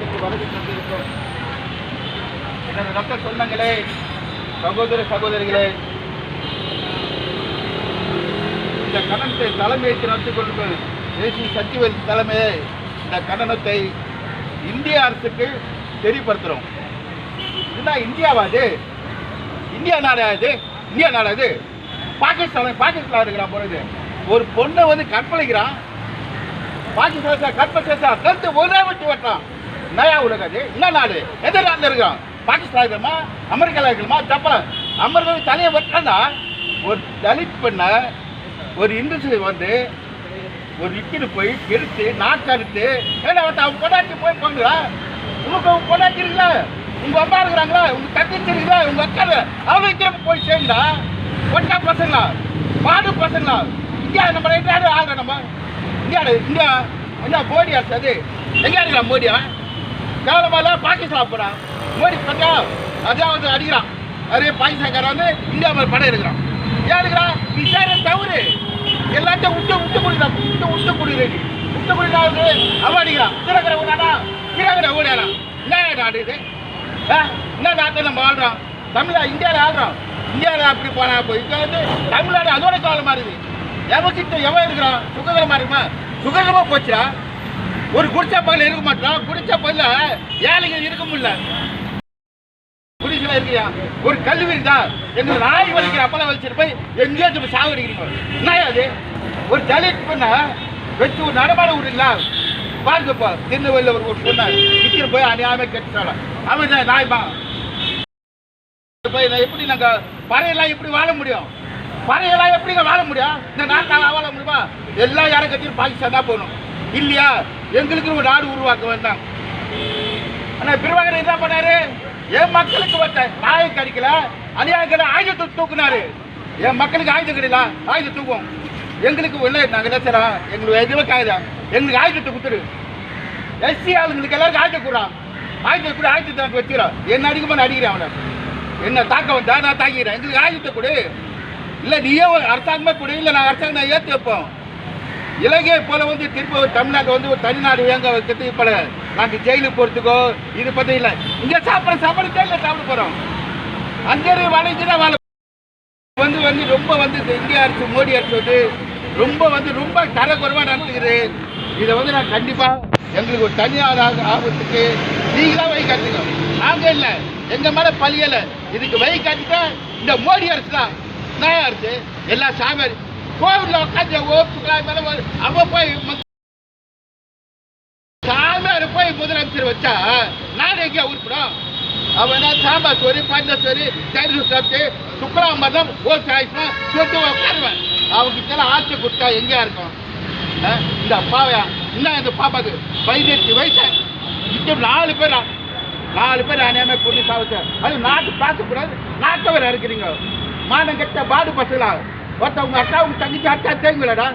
கூட்டத்திற்கு வருகை கொண்டிருக்கிறோம் எனது ரத்த சொந்தங்களே சகோதர சகோதரிகளே இந்த கண்டனத்தை தலைமையேற்று நடத்தி கொண்டிருக்கும் தேசிய சக்திவேல் தலைமையை இந்த கண்டனத்தை இந்திய அரசுக்கு தெரியப்படுத்துகிறோம் இதுதான் இந்தியாவா அது? இந்தியா நாடா இது இந்தியா நாடாது பாகிஸ்தான் பாகிஸ்தான் இருக்கிறான் போகிறது ஒரு பொண்ணை வந்து கற்பழிக்கிறான். பாகிஸ்தான் கற்பழிச்சா கருத்து ஒரே வச்சு வெட்டான் நயா உலகாது என்ன நாடு? எந்த நாட்டில் இருக்கோம். பாகிஸ்தான் இருக்கணுமா அமெரிக்காவில் இருக்கணுமா ஜப்பான். அமெரிக்காவில் தலையை வெட்டாண்டா ஒரு தலித் பெண்ணை ஒரு இந்துசு வந்து ஒரு இக்கிட்டு போய் கெடுத்து நாக்கறுத்து ஏன்னா அவன் அவன் கொண்டாட்டி போய் பண்ணுறா உங்களுக்கு அவங்க கொண்டாட்டி இருக்குல்ல? உங்க அம்மா இருக்கிறாங்களா? உங்க தங்கச்சி இருக்குல்ல உங்க அக்கா அவங்க திரும்ப போய் சேர்ந்தா? ஒட்டா பசங்களா? பாடு பசங்களா? இந்தியா நம்ம ரெண்டு நாடு ஆடுறோம் நம்ம. இந்தியா இந்தியா என்ன மோடி அரசு அது? எங்க மோடியா? கேவலமால பாகிஸ்தான் போறான் மோடி பத்தியா அதான் வந்து அடிக்கிறான். அதே பாகிஸ்தான்காரன் வந்து இந்தியா மேல படம் எடுக்கிறான். ஏன் எடுக்கிறான்? நீ சேர தவறு. எல்லாத்தையும் விட்டு விட்டு கொடுக்குறான் விட்டு விட்டு கொடுக்குற நீ விட்டு வந்து அவன் அடிக்கிறான். திறக்கிற ஊடாடா திறக்கிற ஊடாடா என்ன நாடு இது? ஆ? என்ன நாட்டில் நம்ம ஆடுறோம் தமிழா இந்தியாவில் ஆடுறோம் இந்தியாவில் அப்படி போனா போய் இங்க வந்து தமிழ்நாடு அதோட காலமாக இருக்குது. எவகிட்ட எவன் இருக்கிறான்? சுகதரமாக இருக்குமா? சுகதரமாக போச்சா ஒரு குடிச்ச பகல இருக்க மாட்டோம் குடிச்ச பகல ஏழைங்க இருக்க முடியல. குடிசையில் இருக்கியா? ஒரு கல்வி இருந்தா எங்க நாய் வலிக்கிற அப்பெல்லாம் வலிச்சிட்டு போய் எங்கேயோ போய் சாவடிக்கிறீங்க என்ன அது? ஒரு தலித் பண்ண வச்சு ஒரு நடமாட விடுறீங்களா? பாருங்கப்பா திருநெல்வேலியில் ஒரு ஒரு பொண்ணு விற்கிற போய் அநியாயமே கெட்டுட்டாங்க அவன் தான் நாய்மா போய் எப்படி நாங்க பறையெல்லாம் எப்படி வாழ முடியும்? பறையெல்லாம் எப்படிங்க வாழ முடியும்? இந்த நாட்டால் வாழ முடியுமா? எல்லா யாரும் கட்டியும் பாகிஸ்தான் தான் போகணும். இல்லையா? எங்களுக்கு ஒரு நாடு உருவாக்க வேண்டாம். ஆனா பிரபாகர் என்ன பண்ணாரு? என் மக்களுக்கு வந்த நாயை கடிக்கல அநியாயங்களை ஆயுதத்தை தூக்குனாரு. என் மக்களுக்கு ஆயுதம் கிடைக்கல ஆயுதம் தூக்குவோம். எங்களுக்கு இல்லை நாங்க என்ன செய்யலாம்? எங்களுக்கு எதுவுமே காயுதம் எங்களுக்கு ஆயுதத்தை கொடுத்துரு எஸ்சி ஆளுங்களுக்கு எல்லாருக்கும் ஆயுதம் கூடாம் ஆயுதத்தை கூட ஆயுதத்தை எனக்கு வச்சுக்கிறோம் என்ன அடிக்குமா நான் அடிக்கிறேன் அவனை. என்ன தாக்க வந்தா நான் தாக்கிறேன் எங்களுக்கு ஆயுதத்தை கொடு. இல்லை நீயே ஒரு அரசாங்கமே கொடு. இல்லை நான் அரசாங்கம் நான் ஏற்றி வைப்போம். இலங்கை போல வந்து திருப்பி ஒரு வந்து ஒரு தனிநாடு இயங்க வைக்கிறது இப்போ நாங்கள் ஜெயிலுக்கு போகிறதுக்கோ இது பற்றி இல்லை. இங்கே சாப்பிட்ற சாப்பாடு ஜெயிலில் சாப்பிட போகிறோம் அஞ்சரை வளைஞ்சு தான் வாழ வந்து வந்து ரொம்ப வந்து இந்த இந்திய அரசு மோடி அரசு வந்து ரொம்ப வந்து ரொம்ப தரக்குறைவாக நடத்துக்குது இதை வந்து நான் கண்டிப்பாக எங்களுக்கு ஒரு தனியார் ஆபத்துக்கு நீங்களா வழி காட்டுங்க. நாங்கள் இல்லை. எங்கள் மேலே பழியலை இதுக்கு வழி காட்டிட்டா இந்த மோடி அரசு தான் நான் அரசு. எல்லா சாமியார் கோவிலில் உட்காந்து ஓப்புக்கலாம் மேலே அவன் போய் ம- சாமியார் போய் முதலமைச்சர் வச்சா நாடு எங்கேயா உருப்படும் அவன் என்ன சாம்பார் சோறு பஞ்ச சோறு தயிர் சாப்பிட்டு சுக்கராமதம் ஓ சாய்ஸ்மா சொல்லிட்டு உட்காருவேன் அவங்க எல்லாம் ஆட்சி கொடுத்தா எங்கேயா இருக்கும் ஆ? இந்த அப்பாவையா என்ன இந்த பாப்பாக்கு பதினெட்டு வயசு இங்க நாலு பேரா நாலு பேர் அநியாயமா கொண்டு சாவச்ச அது நாட்டு பார்க்கக்கூடாது நாட்டை வேற இருக்கிறீங்க மானம் கெட்ட பாடு பசங்களா ஒருத்த உங்க அக்கா உங்க தங்கச்சி அக்கா தேங்குலடா.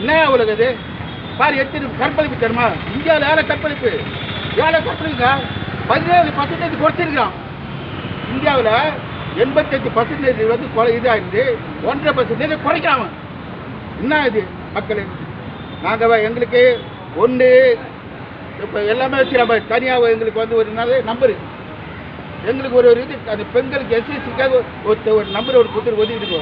என்ன உலக இது? பாரு எத்தனை கற்பழிப்பு தெரியுமா? இந்தியாவில் ஏழை கற்பழிப்பு. ஏழை கற்பழிப்புங்க பதினேழு பர்சன்டேஜ் குறைச்சிருக்கிறான். இந்தியாவில் எண்பத்தஞ்சு பர்சன்டேஜ் வந்து கொலை இதாகிருந்து ஒன்றரை பர்சன்டேஜ் குறைக்கிறான் என்ன இது மக்களே? நாங்கள் எங்களுக்கு ஒன்று இப்போ எல்லாமே வச்சு தனியாக எங்களுக்கு வந்து ஒரு நல்ல நம்பரு எங்களுக்கு ஒரு ஒரு இது அந்த பெண்களுக்கு எஸ்எஸ்சிக்காக ஒரு ஒரு நம்பர் ஒரு கொடுத்துட்டு ஒதுக்கிட்டு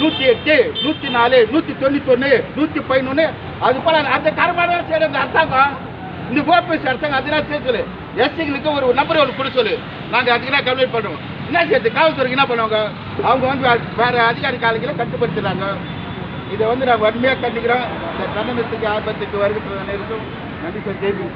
நூற்றி எட்டு நூற்றி நாலு நூற்றி தொண்ணூத்தொன்று நூற்றி பதினொன்று அது போல அந்த கரமான சரி அந்த அரசாங்கம். இந்த ஓபிஎஸ் அரசாங்கம் அதெல்லாம் சேர்த்து சொல்லு. எஸ்சிங்களுக்கு ஒரு நம்பர் ஒன்று கொடுக்க சொல்லு. நாங்கள் அதுக்கெல்லாம் கம்ப்ளைண்ட் பண்ணுவோம் என்ன சேர்த்து காவல்துறைக்கு என்ன பண்ணுவாங்க? அவங்க வந்து வேறு வேற அதிகாரி காலங்களில் கட்டுப்படுத்துறாங்க. இதை வந்து நான் வன்மையாக கண்டிக்கிறோம். இந்த தன்னத்துக்கு ஆபத்துக்கு வருகின்ற இருக்கும் நன்றி சார். ஜெய்பி